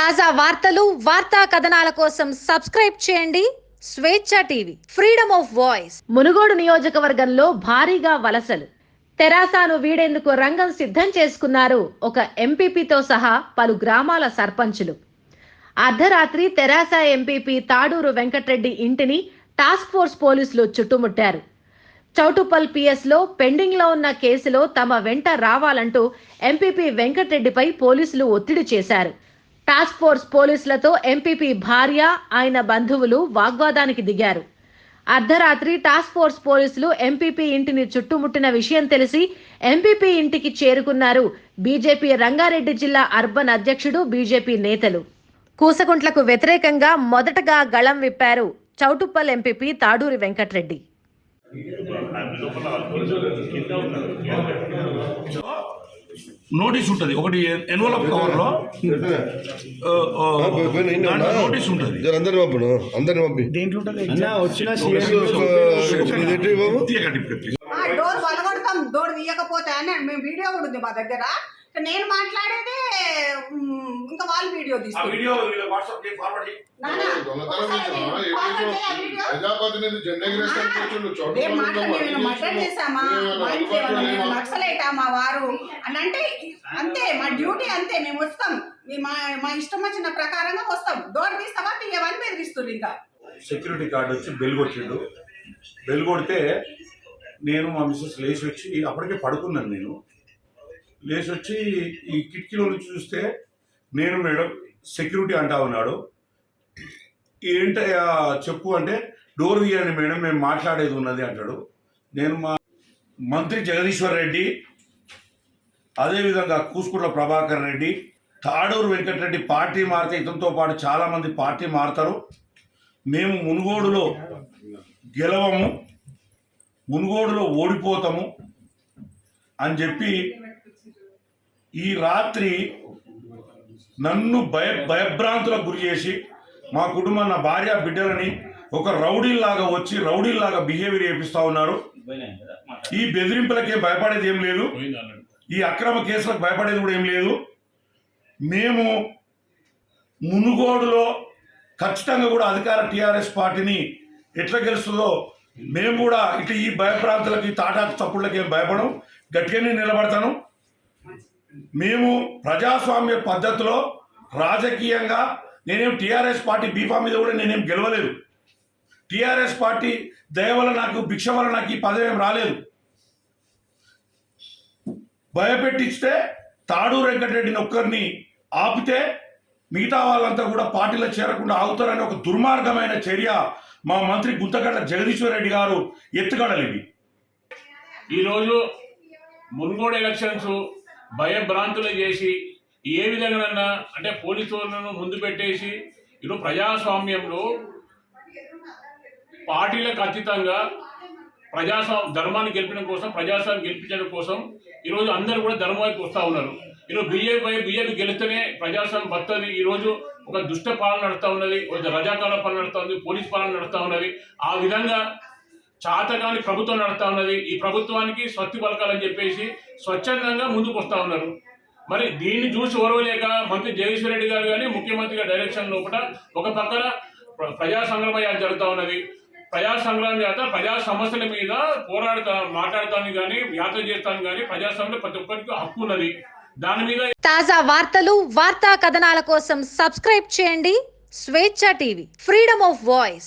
తాజా వార్తలు వార్తా కథనాల కోసం సబ్స్క్రైబ్ చేయండి. Swecha TV freedom of voice. Munugodu నియోజకవర్గంలో భారీగా వలసలు. తెరాసాను వీడేందుకు రంగం సిద్ధం చేసుకున్నారు ఒక ఎంపీపీతో సహా పలు గ్రామాల సర్పంచులు. అర్ధరాత్రి తెరాస ఎంపీపీ తాడూరు వెంకట్రెడ్డి ఇంటిని టాస్క్ ఫోర్స్ పోలీసులు చుట్టుముట్టారు. చౌటుపల్ పిఎస్లో పెండింగ్లో ఉన్న కేసులో తమ వెంట రావాలంటూ ఎంపీపీ వెంకటరెడ్డిపై పోలీసులు ఒత్తిడి చేశారు. టాస్క్ ఫోర్స్ పోలీసులతో ఎంపీపీ భార్య ఆయన బంధువులు వాగ్వాదానికి దిగారు. అర్ధరాత్రి టాస్క్ ఫోర్స్ పోలీసులు ఎంపీపీ ఇంటిని చుట్టుముట్టిన విషయం తెలిసి ఎంపీపీ ఇంటికి చేరుకున్నారు బీజేపీ రంగారెడ్డి జిల్లా అర్బన్ అధ్యక్షుడు బీజేపీ నేతలు. కూసగుంట్లకు వ్యతిరేకంగా మొదటగా గళం విప్పారు చౌటుప్పల్ ఎంపీపీ తాడూరి వెంకట్రెడ్డి. నోటీస్ ఉంటుంది ఒకటి ఎన్వలప్ కవర్లో ఆ, ఆ, దాంట్లో నోటీస్ ఉంటుంది జర అందరిని పంపును అందరిని పంపి అన్నా వచ్చిన ఇదేంటి బాబు తీయకండి ఇప్పుడు. ఆ డోర్ వలగొడతాం డోర్ తీయకపోతే అని మేము వీడియో కూడా ఉంది మా దగ్గర నేను మాట్లాడేదే ఇంకా వాళ్ళు వీడియో నక్సలైటా మా వారు? అని అంటే అంతే మా డ్యూటీ అంతే మేము వస్తాం. మీ- మా ఇష్టం వచ్చిన ప్రకారంగా వస్తాం. డోర్ తీస్తావా? తీయవని బెదిరిస్తుంది ఇంకా. సెక్యూరిటీ గార్డ్ వచ్చి బెల్ కొట్టిండు. బెల్ కొడితే నేను మా మిస్సెస్ లేచి వచ్చి అప్పటికే పడుకున్నాను నేను. లేచి వచ్చి ఈ కిటికీలో నుంచి చూస్తే నేను మేడం సెక్యూరిటీ అంటా ఉన్నాడు. ఏంటయ్యా చెప్పు అంటే డోర్ తీయండి మేడం మేము మాట్లాడేది ఉన్నది అంటాడు. నేను మా మంత్రి జగదీశ్వర్ రెడ్డి అదేవిధంగా కూసుకుట్ల ప్రభాకర్ రెడ్డి తాడూరు వెంకటరెడ్డి పార్టీ మారితే ఇతనితో పాటు చాలామంది పార్టీ మారుతారు. మేము మునుగోడులో గెలవము మునుగోడులో ఓడిపోతాము అని చెప్పి ఈ రాత్రి నన్ను భయ భయభ్రాంతులకు గురి చేసి మా కుటుంబం నా భార్య బిడ్డలని ఒక రౌడీల్లాగా వచ్చి రౌడీల్లాగా బిహేవియర్ చేపిస్తా ఉన్నారు. ఈ బెదిరింపులకే భయపడేది ఏం లేదు. ఈ అక్రమ కేసులకు భయపడేది కూడా ఏం లేదు. మేము మునుగోడులో ఖచ్చితంగా కూడా అధికార టీఆర్ఎస్ పార్టీని ఎట్లా గెలుస్తుందో మేము కూడా ఇటు ఈ భయప్రాంతాలకి తాటాకు తప్పుళ్ళకి ఏం భయపడం గట్టిగానే నిలబడతాను. మేము ప్రజాస్వామ్య పద్ధతిలో రాజకీయంగా నేనేం టీఆర్ఎస్ పార్టీ బీఫా మీద కూడా నేనేం గెలవలేదు. టీఆర్ఎస్ పార్టీ దయ వల్ల నాకు భిక్ష వల్ల నాకు ఈ పదవి ఏం రాలేదు. భయపెట్టిస్తే తాడు వెంకటరెడ్డిని ఒక్కరిని ఆపితే మిగతా వాళ్ళంతా కూడా పార్టీలో చేరకుండా ఆగుతారనే ఒక దుర్మార్గమైన చర్య మా మంత్రి గుంతగడ్డ జగదీశ్వర్ రెడ్డి గారు ఎత్తుగడలు ఈరోజు మున్గోడు ఎలక్షన్స్ భయభ్రాంతులు చేసి ఏ విధంగానన్నా అంటే పోలీసు ముందు పెట్టేసి ఇప్పుడు ప్రజాస్వామ్యంలో పార్టీలకు అతీతంగా ప్రజాస్వామ్య ధర్మాన్ని గెలిపడం కోసం ప్రజాస్వామ్యం గెలిపించడం కోసం ఈరోజు అందరూ కూడా ధర్మం వైపు వస్తూ ఉన్నారు. ఈరోజు బీజేపీ బీజేపీ గెలిస్తేనే ప్రజాస్వామ్యం భర్తది ఈరోజు ఒక దుష్ట పాలన నడుస్తూ ఉన్నది ఒక రజాకాల పాలన నడుస్తూ ఉంది పోలీస్ పాలన నడుస్తూ ఉన్నది. ఆ విధంగా చాతగాని ప్రభుత్వం నడుస్తూ ఉన్నది. ఈ ప్రభుత్వానికి స్వస్తి పలకాలని చెప్పేసి స్వచ్ఛందంగా ముందుకు వస్తూ ఉన్నారు. మరి దీన్ని చూసి ఓరవలేక మంత్రి జగదీశ్వర రెడ్డి గారు కానీ ముఖ్యమంత్రి గారి డైరెక్షన్ లోపల ఒక పక్కన ప్రజా ప్రజా సంగ్రామ జరుగుతూ ఉన్నది. ప్రజా సంగ్రామ యాత్ర ప్రజా సమస్యల మీద పోరాడుతా మాట్లాడతాను కానీ యాత్ర చేస్తాను కానీ ప్రజాస్వామ్యంలో ప్రతి ఒక్కరికి హక్కు ఉన్నది. దాని మీద తాజా వార్తలు వార్తా కథనాల కోసం సబ్స్క్రైబ్ చేయండి. స్వేచ్ఛ టీవీ ఫ్రీడమ్ ఆఫ్ వాయిస్.